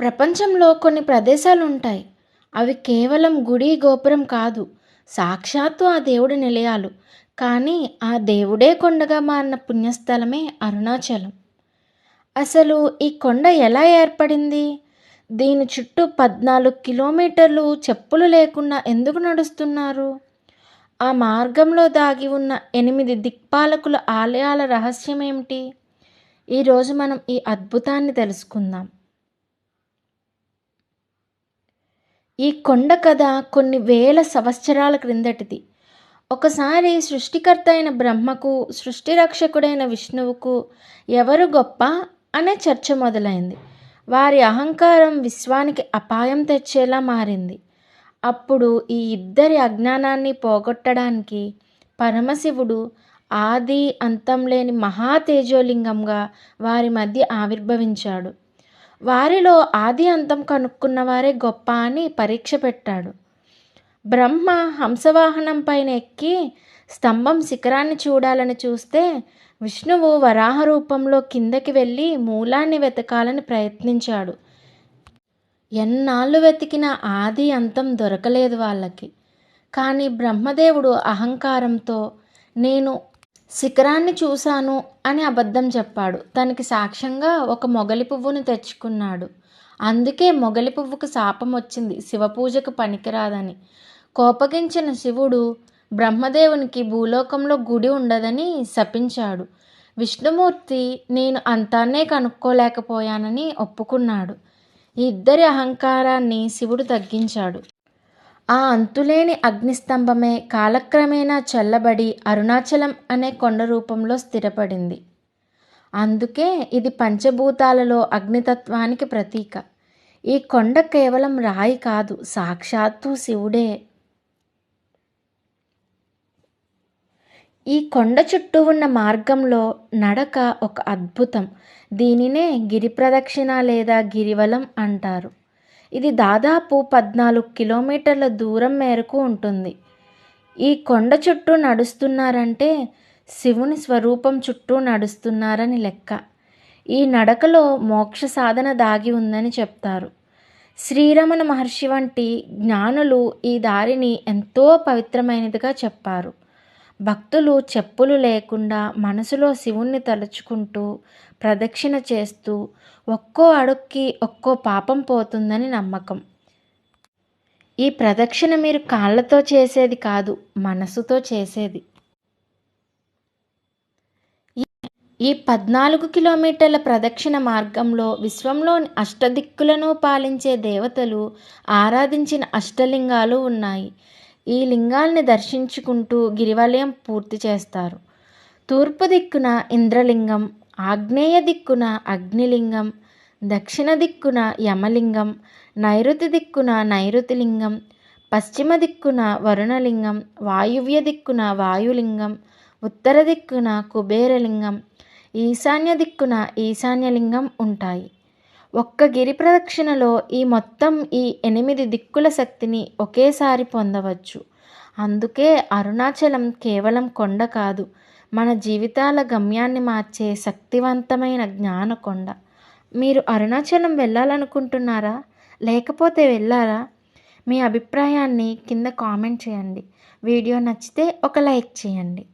ప్రపంచంలో కొన్ని ప్రదేశాలు ఉంటాయి అవి కేవలం గుడి గోపురం కాదు. సాక్షాత్తు ఆ దేవుడి నిలయాలు. కానీ ఆ దేవుడే కొండగా మారిన పుణ్యస్థలమే అరుణాచలం. అసలు ఈ కొండ ఎలా ఏర్పడింది? దీని చుట్టూ పద్నాలుగు కిలోమీటర్లు చెప్పులు లేకుండా ఎందుకు నడుస్తున్నారు? ఆ మార్గంలో దాగి ఉన్న ఎనిమిది దిక్పాలకుల ఆలయాల రహస్యం ఏమిటి ఈరోజు మనం ఈ అద్భుతాన్ని తెలుసుకుందాం. ఈ కొండ కథ కొన్ని వేల సంవత్సరాల క్రిందటిది. ఒకసారి సృష్టికర్త అయిన బ్రహ్మకు సృష్టి రక్షకుడైన విష్ణువుకు ఎవరు గొప్ప అనే చర్చ మొదలైంది. వారి అహంకారం విశ్వానికి అపాయం తెచ్చేలా మారింది. అప్పుడు ఈ ఇద్దరి అజ్ఞానాన్ని పోగొట్టడానికి పరమశివుడు ఆది అంతం లేని మహా తేజోలింగంగా వారి మధ్య ఆవిర్భవించాడు. వారిలో ఆది అంతం కనుక్కున్న వారే గొప్ప అని పరీక్ష పెట్టాడు. బ్రహ్మ హంసవాహనం పైన ఎక్కి స్తంభం శిఖరాన్ని చూడాలని చూస్తే విష్ణువు వరాహ రూపంలో కిందకి వెళ్ళి మూలాన్ని వెతకాలని ప్రయత్నించాడు. ఎన్నాళ్ళు వెతికిన ఆది అంతం దొరకలేదు వాళ్ళకి. కానీ బ్రహ్మదేవుడు అహంకారంతో నేను శిఖరాన్ని చూశాను అని అబద్ధం చెప్పాడు. తనకి సాక్ష్యంగా ఒక మొగలి పువ్వును తెచ్చుకున్నాడు. అందుకే మొగలి పువ్వుకు శాపం వచ్చింది. శివపూజకు పనికిరాదని. కోపగించిన శివుడు బ్రహ్మదేవునికి భూలోకంలో గుడి ఉండదని శపించాడు. విష్ణుమూర్తి నేను అంతానే కనుక్కోలేకపోయానని ఒప్పుకున్నాడు. ఈ ఇద్దరి అహంకారాన్ని శివుడు తగ్గించాడు. ఆ అంతులేని అగ్నిస్తంభమే కాలక్రమేణా చల్లబడి అరుణాచలం అనే కొండ రూపంలో స్థిరపడింది. అందుకే ఇది పంచభూతాలలో అగ్నితత్వానికి ప్రతీక. ఈ కొండ కేవలం రాయి కాదు సాక్షాత్తు శివుడే. ఈ కొండ చుట్టూ ఉన్న మార్గంలో నడక ఒక అద్భుతం. దీనినే గిరి ప్రదక్షిణ లేదా గిరివలం అంటారు. ఇది దాదాపు పద్నాలుగు కిలోమీటర్ల దూరం మేరకు ఉంటుంది. ఈ కొండ చుట్టూ నడుస్తున్నారంటే శివుని స్వరూపం చుట్టూ నడుస్తున్నారని లెక్క. ఈ నడకలో మోక్ష సాధన దాగి ఉందని చెప్తారు. శ్రీరమణ మహర్షి వంటి జ్ఞానులు ఈ దారిని ఎంతో పవిత్రమైనదిగా చెప్పారు. భక్తులు చెప్పులు లేకుండా మనసులో శివుణ్ణి తలుచుకుంటూ ప్రదక్షిణ చేస్తూ ఒక్కో అడుక్కి ఒక్కో పాపం పోతుందని నమ్మకం. ఈ ప్రదక్షిణ మీరు కాళ్ళతో చేసేది కాదు మనసుతో చేసేది. ఈ పద్నాలుగు కిలోమీటర్ల ప్రదక్షిణ మార్గంలో విశ్వంలోని అష్టదిక్కులను పాలించే దేవతలు ఆరాధించిన అష్టలింగాలు ఉన్నాయి. ఈ లింగాల్ని దర్శించుకుంటూ గిరివలయం పూర్తి చేస్తారు. తూర్పు దిక్కున ఇంద్రలింగం ఆగ్నేయ దిక్కున అగ్నిలింగం దక్షిణ దిక్కున యమలింగం నైరుతి దిక్కున నైరుతిలింగం పశ్చిమ దిక్కున వరుణలింగం వాయువ్య దిక్కున వాయులింగం ఉత్తర దిక్కున కుబేరలింగం ఈశాన్య దిక్కున ఈశాన్యలింగం ఉంటాయి. ఒక్క గిరి ప్రదక్షిణలో ఈ మొత్తం ఈ ఎనిమిది దిక్కుల శక్తిని ఒకేసారి పొందవచ్చు. అందుకే అరుణాచలం కేవలం కొండ కాదు మన జీవితాల గమ్యాన్ని మార్చే శక్తివంతమైన జ్ఞానకొండ. మీరు అరుణాచలం వెళ్ళాలనుకుంటున్నారా? లేకపోతే వెళ్ళారా? మీ అభిప్రాయాన్ని కింద కామెంట్ చేయండి. వీడియో నచ్చితే ఒక లైక్ చేయండి.